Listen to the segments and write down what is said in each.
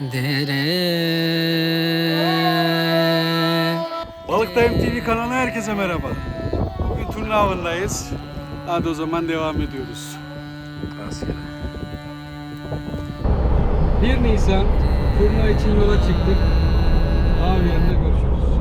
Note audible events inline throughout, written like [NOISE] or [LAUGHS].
dere Balıktayım TV kanalı herkese merhaba. Bugün turna avındayız. Hadi o zaman devam ediyoruz. 1 Nisan turna için yola çıktık. Abi yanında görüşürüz.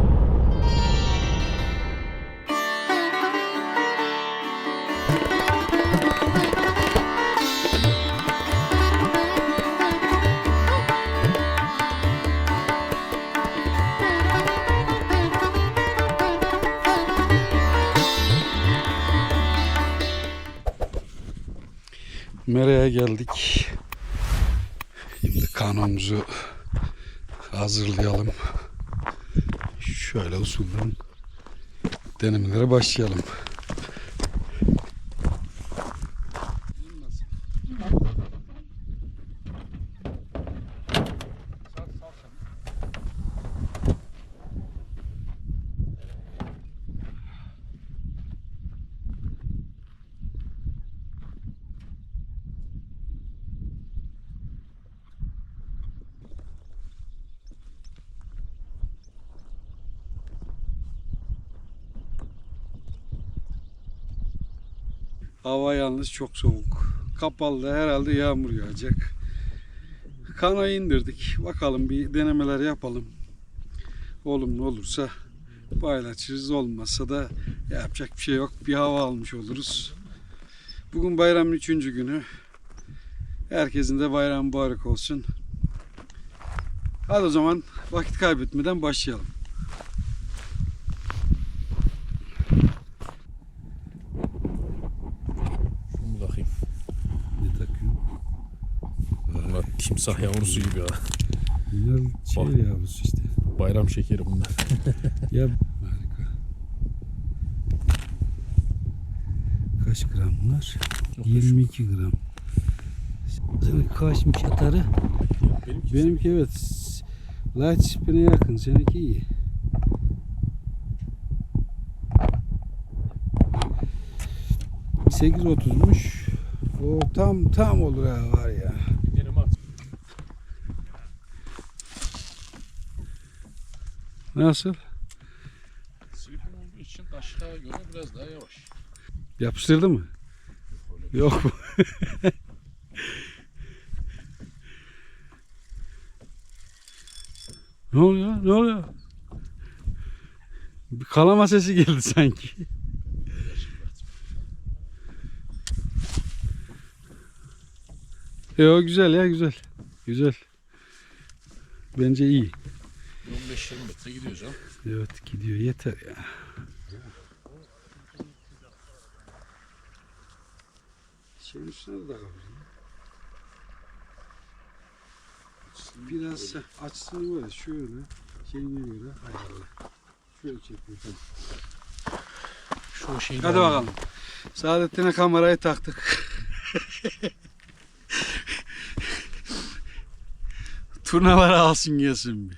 Mera'ya geldik. Şimdi kanonumuzu hazırlayalım. Şöyle usulden denemelere başlayalım. Hava yalnız çok soğuk. Kapalı herhalde yağmur yağacak. Kanayı indirdik. Bakalım bir denemeler yapalım. Olumlu olursa paylaşırız. Olmazsa da yapacak bir şey yok. Bir hava almış oluruz. Bugün bayramın üçüncü günü. Herkesin de bayram mübarek olsun. Hadi o zaman vakit kaybetmeden başlayalım. Şunu bakayım. Ne takıyorum? Bunlar timsah yavrusu gibi ya. Bunlar şey yavrusu işte. Bayram şekeri bunlar. [LAUGHS] Ya harika. Kaç gram bunlar? 22 gram. Senin kaçmış atarı? Benimki, Benimki evet. Light spin'e yakın. Seninki iyi. Otuzmuş. O tam tam olur ha var ya. Benim at. Nasıl? Silikon olduğu için aşağı göre biraz daha yavaş. Yapıştırdı mı? Yok mu? [LAUGHS] ne oluyor? Ne oluyor? Bir kalama sesi geldi sanki. Yo güzel ya güzel. Güzel. Bence iyi. 15-20 metre gidiyor canım. Evet gidiyor yeter ya. Şeyin üstüne de takabilirim. Biraz açısını böyle şöyle şeyine göre ayarla. Şöyle çekiyor. tamam. Şu şeyi Hadi bakalım. Saadettin'e kamerayı taktık. [LAUGHS] Turnaları alsın gelsin bir.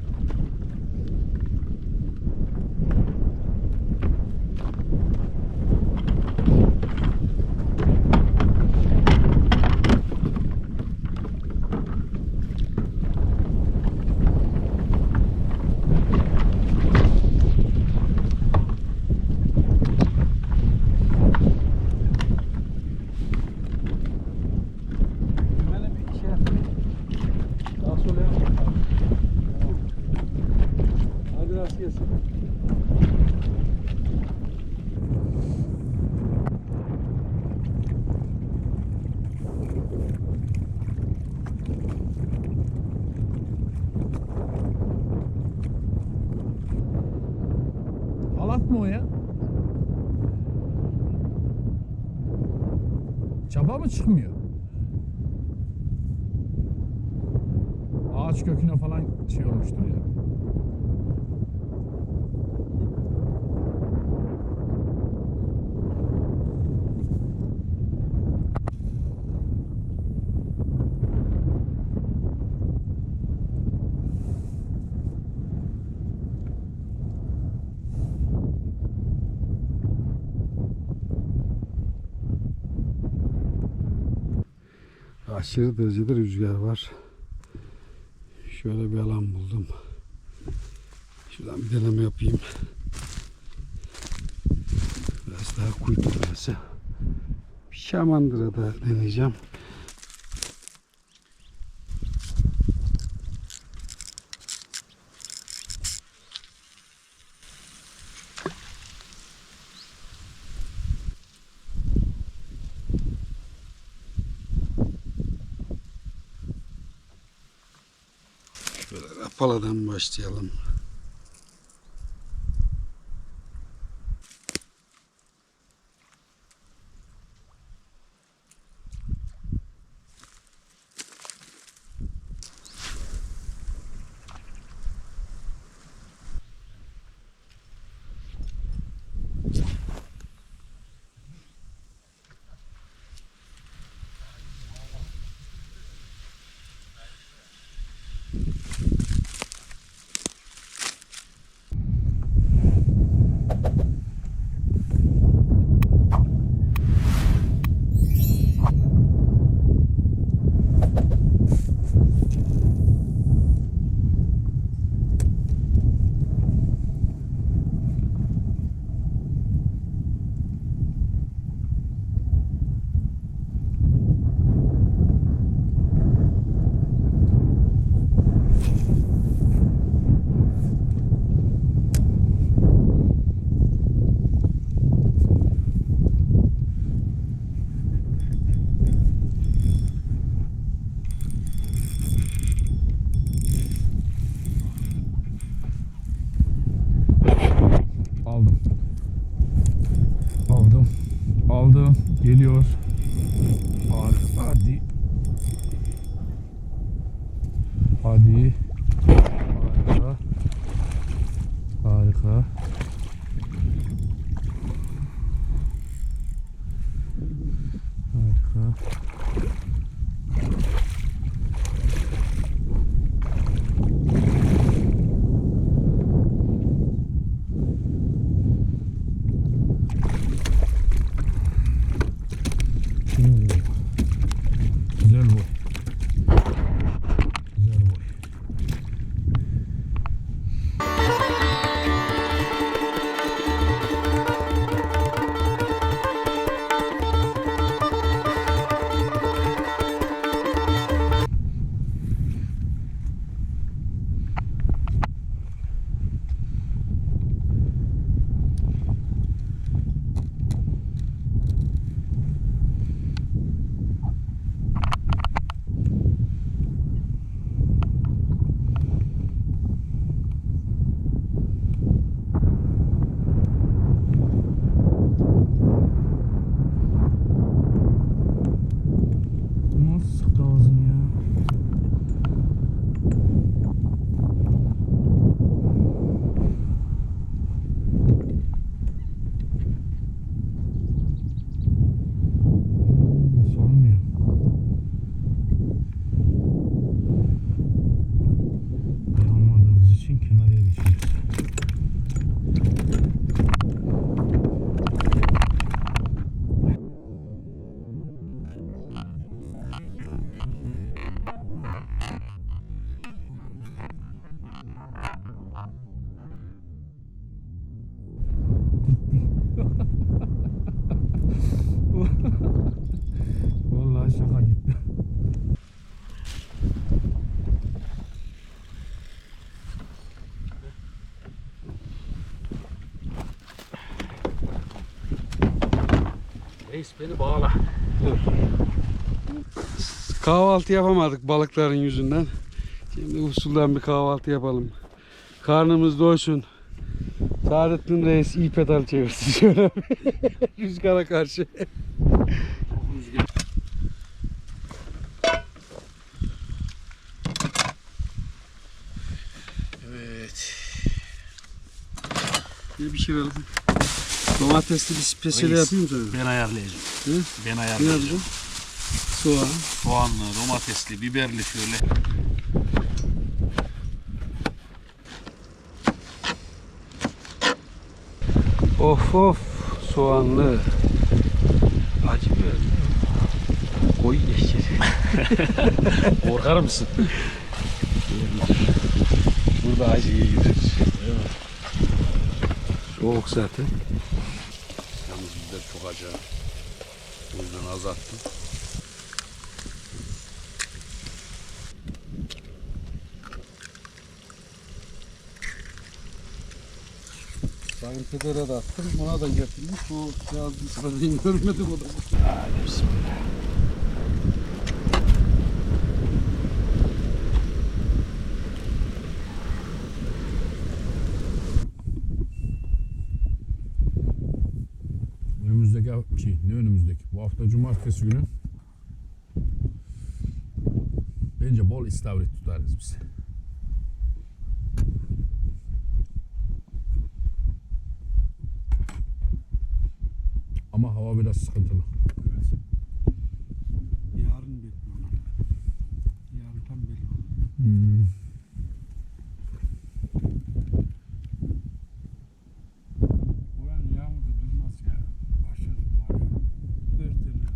Hadi rast gelsin. Halat mı o ya? Çapa mı çıkmıyor? Ağaç köküne falan şey olmuştur ya. Aşırı derecede rüzgar var. Şöyle bir alan buldum. Şuradan bir deneme yapayım. Biraz daha kuytu burası. Şamandıra'da deneyeceğim. Şöyle Rapala'dan başlayalım. Beni bağla. Kahvaltı yapamadık balıkların yüzünden. Şimdi usulden bir kahvaltı yapalım. Karnımız doysun. Saadettin Reis iyi pedal çevirsin şöyle. [LAUGHS] Rüzgara karşı. Evet. Ne pişirelim? Domatesli bir spesiyeli Reis, yapayım sana. Ben ayarlayacağım. Hı? Ben Ne ayarlayacağım. yapacağım? Soğan. Soğanlı, domatesli, biberli şöyle. Of of soğanlı. Acı biber. Koy geçer. [LAUGHS] Korkar mısın? Burada acı iyi gider. Soğuk zaten. Ha. O yüzden azalttım. Sayın Peder'e de attım. Ona da getirmiş. O yazdı sıradayım görmedim o da. Hadi bismillah. Önümüzdeki ne önümüzdeki? Bu hafta cumartesi günü bence bol istavrit tutarız biz. Ama hava biraz sıkıntılı. Yarın bekliyorum. Yarın tam belli olur. Hmm. Buranın yağmuru durmaz ya. Başladı var ya. Fırtına.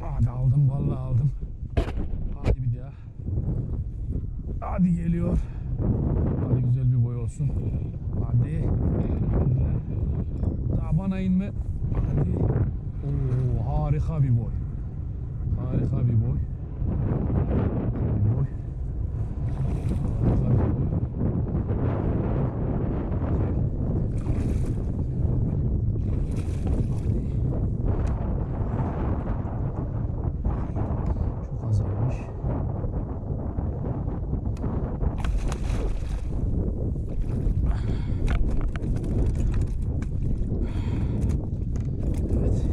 Hadi aldım vallahi aldım. Hadi bir daha. Hadi geliyor. Hadi güzel bir boy olsun. Hadi. Daha bana inme. Hadi. Oo, harika bir boy. Harika bir boy. Bir boy. Harika bir boy. Çok azalmış. Evet.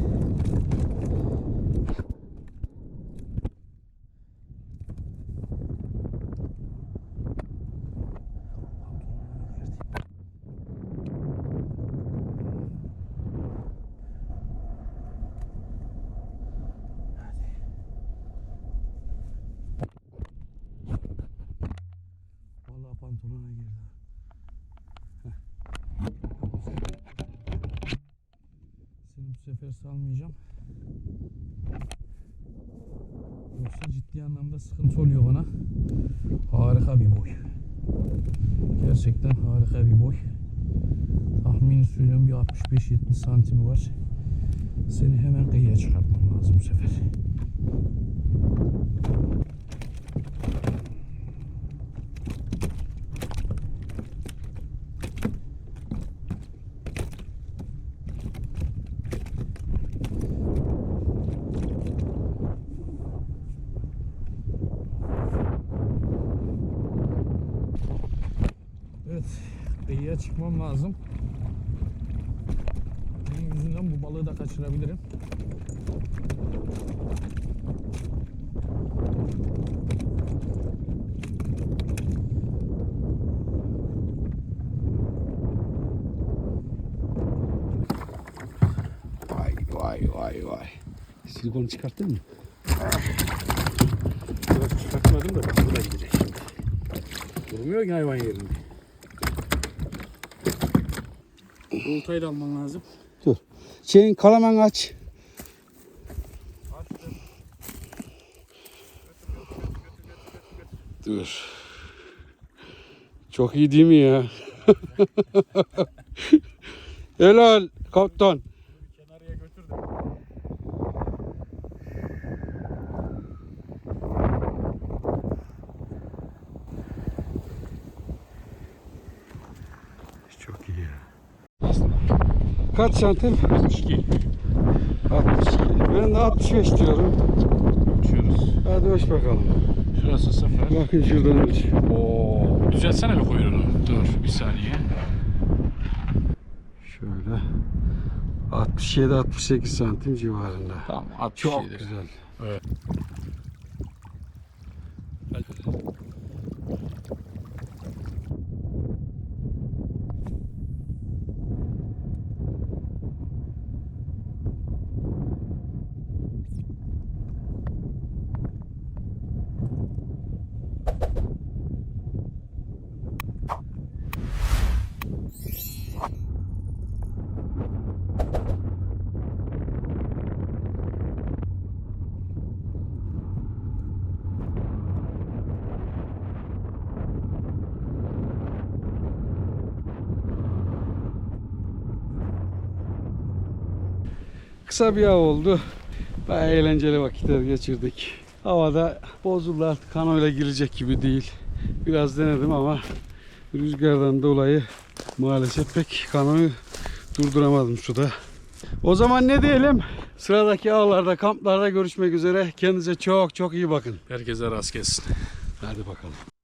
Vallahi pantolona girdi. Heh. Seni bu sefer salmayacağım. Yoksa ciddi anlamda sıkıntı oluyor bana. Harika bir boy. Gerçekten harika bir boy. Tahmini söylüyorum bir 65-70 santimi var. Seni hemen kıyıya çıkartmam lazım bu sefer. Evet, kıyıya çıkmam lazım. Benim yüzünden bu balığı da kaçırabilirim. Vay vay vay vay. Silikonu çıkarttın mı? Biraz çıkartmadım da bu da gidecek şimdi. Durmuyor ki hayvan yerinde. Oltayı da alman lazım. Şeyin kalaman aç. Dur. Çok iyi değil mi ya? [LAUGHS] Helal kaptan. Kenarıya götürdüm. Çok iyi ya. Kaç santim? 62. 62. Ben de 65 diyorum. Uçuyoruz. Hadi hoş bakalım. Şurası sıfır. Bakın şuradan ölç. Oo. Düzeltsene bir kuyruğunu. Dur bir saniye. Şöyle 67-68 santim civarında. Tamam. 67. Çok güzel. Evet. Kısa bir av oldu. Bayağı eğlenceli vakitler geçirdik. Havada bozuldu artık kanoyla girecek gibi değil. Biraz denedim ama rüzgardan dolayı maalesef pek kanoyu durduramadım suda. O zaman ne diyelim? Sıradaki avlarda, kamplarda görüşmek üzere. Kendinize çok çok iyi bakın. Herkese rast gelsin. Hadi bakalım.